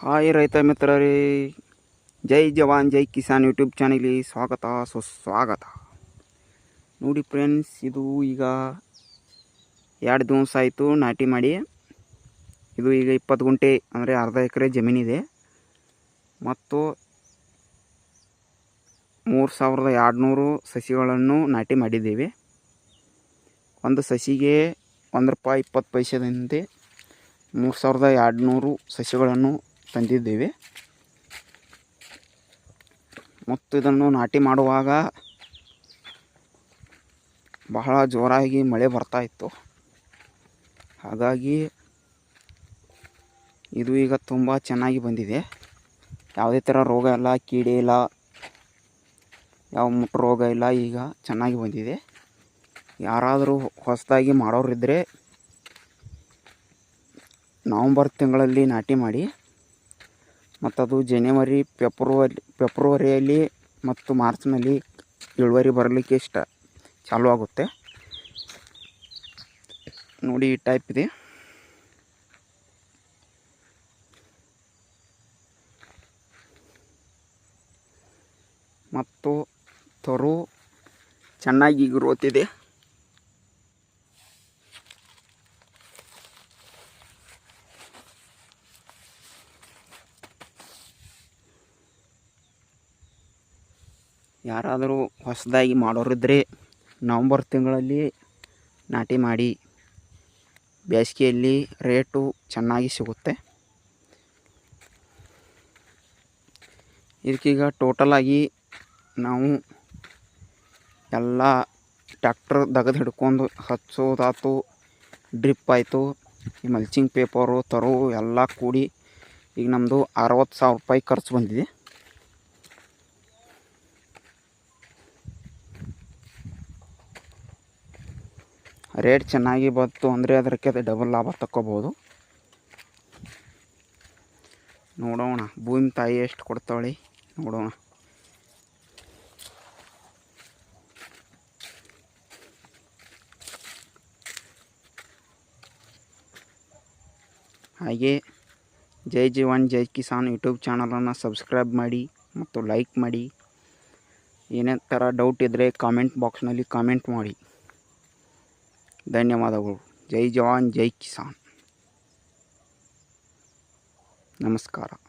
Hi ರೈತ ಮಿತ್ರರೇ, ಜೈ ಜವಾನ್, ಜೈ ಕಿಸಾನ್ ಯೂಟ್ಯೂಬ್ ಚಾನಲ್ಗೆ ಸ್ವಾಗತ, ಸುಸ್ವಾಗತ. ನೋಡಿ ಫ್ರೆಂಡ್ಸ್, ಇದು ಈಗ ಎರಡು ದಿವಸ ಆಯಿತು ನಾಟಿ ಮಾಡಿ. ಇದು ಈಗ ಇಪ್ಪತ್ತು ಗುಂಟೆ, ಅಂದರೆ ಅರ್ಧ ಎಕರೆ ಜಮೀನಿದೆ. ಮತ್ತು ಮೂರು ಸಾವಿರದ ಎರಡುನೂರು ಸಸಿಗಳನ್ನು ನಾಟಿ ಮಾಡಿದ್ದೇವೆ. ಒಂದು ಸಸಿಗೆ ಒಂದು ರೂಪಾಯಿ ಇಪ್ಪತ್ತು ಪೈಸೆದಂತೆ ಮೂರು ಸಾವಿರದ ಎರಡುನೂರು ಸಸಿಗಳನ್ನು ತಂದಿದ್ದೇವೆ. ಮತ್ತು ಇದನ್ನು ನಾಟಿ ಮಾಡುವಾಗ ಬಹಳ ಜೋರಾಗಿ ಮಳೆ ಬರ್ತಾ ಇತ್ತು. ಹಾಗಾಗಿ ಇದು ಈಗ ತುಂಬ ಚೆನ್ನಾಗಿ ಬಂದಿದೆ. ಯಾವುದೇ ಥರ ರೋಗ ಇಲ್ಲ, ಕೀಡೆ ಇಲ್ಲ, ಯಾವ ಮುಟ್ಟು ರೋಗ ಇಲ್ಲ, ಈಗ ಚೆನ್ನಾಗಿ ಬಂದಿದೆ. ಯಾರಾದರೂ ಹೊಸದಾಗಿ ಮಾಡೋರಿದ್ದರೆ ನವಂಬರ್ ತಿಂಗಳಲ್ಲಿ ನಾಟಿ ಮಾಡಿ. ಮತ್ತು ಅದು ಜನವರಿ ಫೆಬ್ರವರಿ ಫೆಬ್ರವರಿಯಲ್ಲಿ ಮತ್ತು ಮಾರ್ಚ್ನಲ್ಲಿ ಇಳುವರಿ ಬರಲಿಕ್ಕೆ ಇಷ್ಟ. ಚಾಲು ಆಗುತ್ತೆ. ನೋಡಿ ಈ ಟೈಪ್ ಇದೆ. ಮತ್ತು ತರು ಚೆನ್ನಾಗಿ ಗ್ರೋತ್ ಇದೆ. ಯಾರಾದರೂ ಹೊಸದಾಗಿ ಮಾಡೋರಿದ್ದರೆ ನವಂಬರ್ ತಿಂಗಳಲ್ಲಿ ನಾಟಿ ಮಾಡಿ ಬೇಸಿಗೆಯಲ್ಲಿ ರೇಟು ಚೆನ್ನಾಗಿ ಸಿಗುತ್ತೆ. ಇದಕ್ಕೀಗ ಟೋಟಲಾಗಿ ನಾವು ಎಲ್ಲ ಟ್ಯಾಕ್ಟ್ರ್ ದಗದು ಹಿಡ್ಕೊಂಡು ಹಚ್ಚೋದಾಯ್ತು ಡ್ರಿಪ್ ಆಯಿತು. ಈ ಮಲ್ಚಿಂಗ್ ಪೇಪರು ತರೋ ಎಲ್ಲ ಕೂಡಿ ಈಗ ನಮ್ಮದು ಅರವತ್ತು ಸಾವಿರ ರೂಪಾಯಿ ಖರ್ಚು ಬಂದಿದೆ. ರೇಟ್ ಚೆನ್ನಾಗಿ ಬಂತು ಅಂದರೆ ಅದಕ್ಕೆ ಡಬಲ್ ಲಾಭ ತಕ್ಕೋಬೋದು. ನೋಡೋಣ, ಭೂಮಿ ತಾಯಿ ಎಷ್ಟು ಕೊಡ್ತಾಳೆ, ನೋಡೋಣ. ಹಾಗೆ ಜೈ ಜೀವನ್, ಜೈ ಕಿಸಾನ್ ಯೂಟ್ಯೂಬ್ ಚಾನಲನ್ನು ಸಬ್ಸ್ಕ್ರೈಬ್ ಮಾಡಿ ಮತ್ತು ಲೈಕ್ ಮಾಡಿ. ಏನೇ ಥರ ಡೌಟ್ ಇದ್ದರೆ ಕಾಮೆಂಟ್ ಬಾಕ್ಸ್ನಲ್ಲಿ ಕಾಮೆಂಟ್ ಮಾಡಿ. ಧನ್ಯವಾದಗಳು. ಜೈ ಜವಾನ್ ಜೈ ಕಿಸಾನ್. ನಮಸ್ಕಾರ.